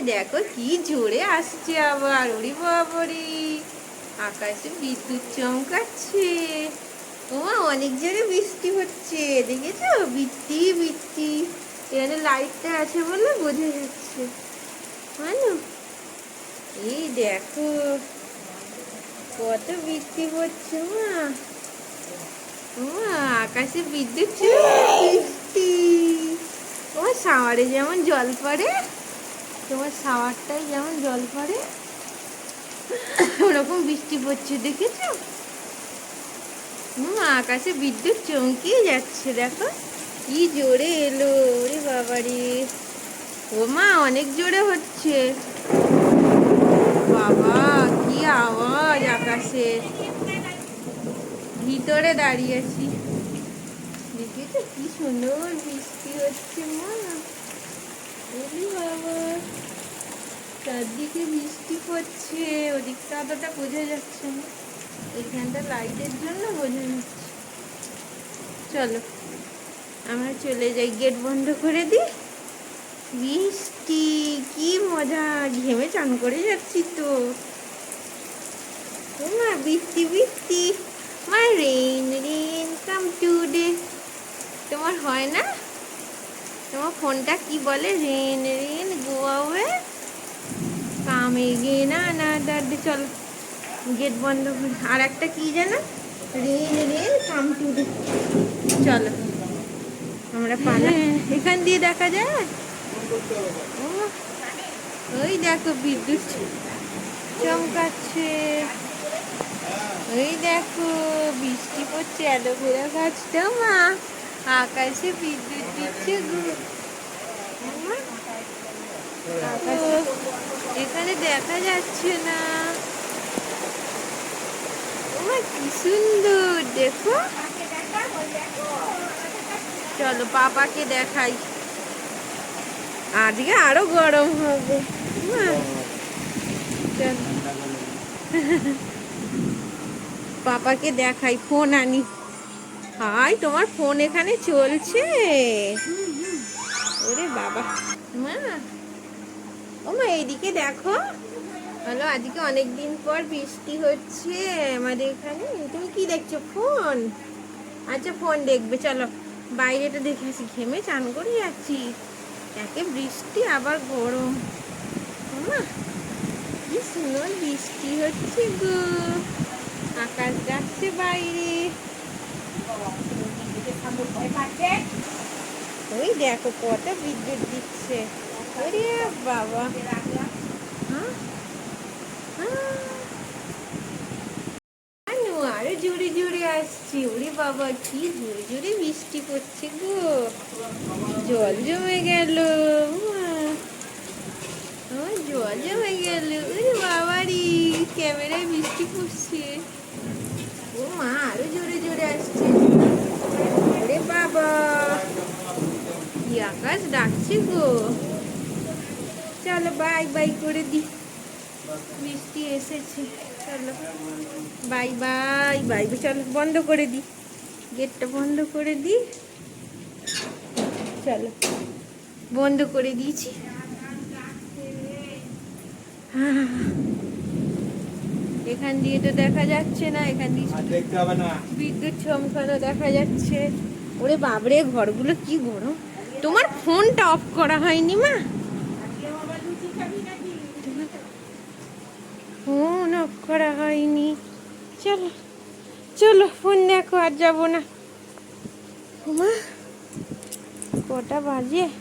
দেখো কি জোরে আসছে আবার ওরে বাবারে। আকাশে বিদ্যুৎ চমকাচ্ছে। ওমা, অনেক জোরে বৃষ্টি হচ্ছে। দেখেছ? বৃষ্টি বৃষ্টি। এখানে লাইটটা আছে বলে বোঝা যাচ্ছে। জানো এই দেখো, কত বৃষ্টি হচ্ছে মা। মা আকাশে বিদ্যুৎ বৃষ্টি। তোমার শাওয়ারে যেমন জল পড়ে। তোমার শাওয়ারটাই যেমন জল পড়ে, ওরকম বৃষ্টি পড়ছে, দেখেছ? হুম আকাশে বিদ্যুৎ চমকিয়ে যাচ্ছে, দেখো। কি জোরে এলো, ওরে বাবারে ও মা, অনেক জোরে হচ্ছে। বাবা, কি আওয়াজ আকাশে। ভিতরে দাঁড়িয়ে আছি। দেখেছ, কি সুন্দর বৃষ্টি হচ্ছে, মা। ওরে বাবা, চারদিকে বৃষ্টি পড়ছে, ওদিকটা অতটা বোঝা যাচ্ছে না। এখানটা লাইটের জন্য বোঝা যাচ্ছে। চলো, আমরা চলে যাই গেট বন্ধ করে দিই বৃষ্টি কি মজা, ঘেমে চান করে যাচ্ছি তো। মা বৃষ্টি বৃষ্টি। মা রেইন রেইন কাম টুডে তোমার হয় না? ফোনটা কি বলে? রেন রেন গো কামে গে না না দাদি চল। গেট বন্ধ আর একটা কি জানো রেন রেন কাম টুডে চলো। আমরা পালা। এখান দিয়ে দেখা যায়? ওই দেখো বিদ্যুৎ চমকাচ্ছে। ওই দেখো বৃষ্টি পড়ছে অ্যালোভেরা গাছটা মা। আকাশে বিদ্যুৎ দিচ্ছে এখানে দেখা যাচ্ছে না। কি সুন্দর, দেখো। চলো, পাপাকে দেখাই। আজকে আরও গরম হবে। পাপাকে দেখাই, ফোন আনি। হাই, তোমার ফোন এখানে চলছে। ওরে বাবা। মা। ও মা এইদিকে দেখো। হলো আজকে অনেক দিন পর বৃষ্টি হচ্ছে আমাদের এখানে। তুমি কি দেখছ? ফোন। আচ্ছা ফোন দেখবে চলো। বাইরেটা দেখে আসি। ঘেমে চান করে যাচ্ছি। একে বৃষ্টি আবার গরম। মা কি সুন্দর বৃষ্টি হচ্ছে গো। আকাশ যাচ্ছে বাইরে। ওই দেখো কত বিদ্যুৎ দিচ্ছে বাবা হ্যাঁ? হ্যাঁ। আরও জোরে জোরে আসছে ওরে বাবা, কি জোরে জোরে বৃষ্টি পড়ছে গো জল জমে গেল উমা। জল জমে গেল ওরে বাবারি ক্যামেরায় বৃষ্টি পড়ছে ও মা আরও জোরে জোরে আসছে ওরে বাবা কি আকাশ ডাকছে গো। চলো বাই বাই করে দি। বৃষ্টি এসেছে। চলো। বাই বাই বাই চলো বন্ধ করে দি। গেটটা বন্ধ করে দি। চলো বন্ধ করে দিয়েছি। এখান দিয়ে তো দেখা যাচ্ছে না এখান দিয়ে বিদ্যুৎ চমকানো দেখা যাচ্ছে। ওরে বাবরে ঘরগুলো কি গরম। তোমার ফোনটা অফ করা হয়নি, মা। ফোন অফ করা হয়নি। চলো চলো, ফোন দেখো, আর যাব না। মা, কটা বাজে?